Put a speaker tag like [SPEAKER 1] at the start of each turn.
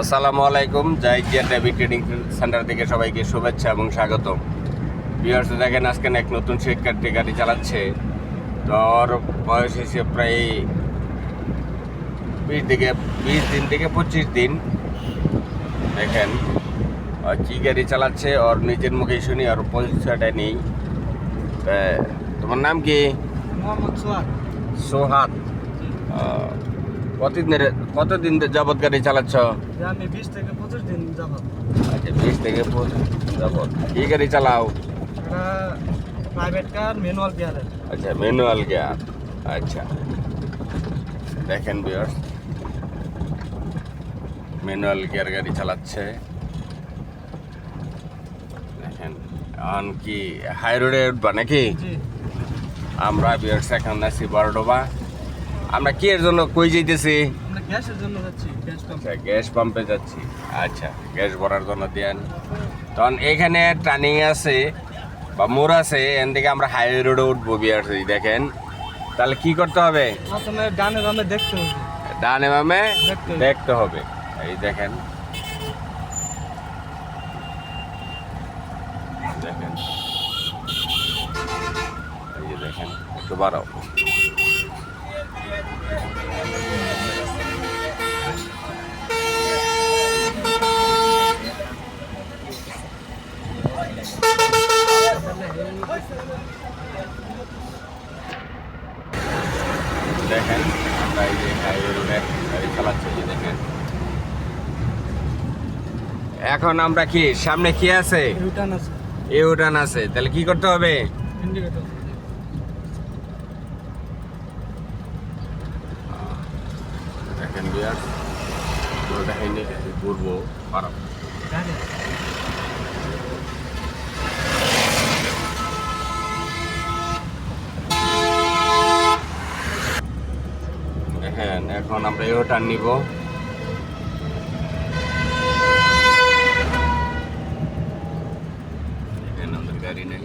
[SPEAKER 1] আসসালামু আলাইকুম জাইজিয়া David trading centre থেকে সবাইকে শুভেচ্ছা এবং স্বাগত ভিউয়ার্স দেখেন আজকে এক নতুন শিক্ষার্থী গাড়ি চালাচ্ছে। তো ওর বয়স হিসেবে প্রায় বিশ থেকে বিশ দিন থেকে পঁচিশ দিন। দেখেন কি গাড়ি চালাচ্ছে ওর নিজের মুখেই শুনি আর পরিচয়টা নেই। তোমার নাম কি?
[SPEAKER 2] মোহাম্মদ
[SPEAKER 1] সোহাত আহ, কতদিনের কতদিন যাবৎ গাড়ি চালাচ্ছ?
[SPEAKER 2] আমি বিশ থেকে পঁচিশ দিন যাব
[SPEAKER 1] আচ্ছা বিশ থেকে পঁচিশ যাবৎ। কি গাড়ি চালাও?
[SPEAKER 2] প্রাইভেট কার ম্যানুয়াল গিয়ারের
[SPEAKER 1] আচ্ছা ম্যানুয়াল গিয়ার আচ্ছা। দেখেন বিয়ার্স ম্যানুয়াল গিয়ার গাড়ি চালাচ্ছে। দেখেন এখন কি হাই রোডে উঠবা নাকি? আমরা বিয়ার্স এখন আছি বারোডোবা আমরা কি এর জন্য কই যাইতেছি?
[SPEAKER 2] গ্যাস পাম্প
[SPEAKER 1] আচ্ছা যাচ্ছি। আচ্ছা গ্যাস ভরার জন্য দেন। তখন এখানে টার্নিং আছে বা মোড় আছে এখান থেকে আমরা হাইওয়ে রোডে উঠবো বিয়ার্স দেখেন। তাহলে কি করতে হবে?
[SPEAKER 2] ডানে বামে দেখতে হবে।
[SPEAKER 1] ডানে বামে
[SPEAKER 2] দেখতে হবে।
[SPEAKER 1] এই দেখেন। দেখেন। এই দেখেন একটু বাড়াও। দেখেন আমরা এই যে হাইওয়ে রোডে গাড়ি চালাচ্ছি যে দেখেন। এখন আমরা কি সামনে কি আছে? এ উঠান আছে। তাহলে কি করতে হবে? দেখেন বিয়ার দেখাইনি ঘুরবো পারো দেখেন এখন আমরা এ উঠান নিব গাড়ি নেই।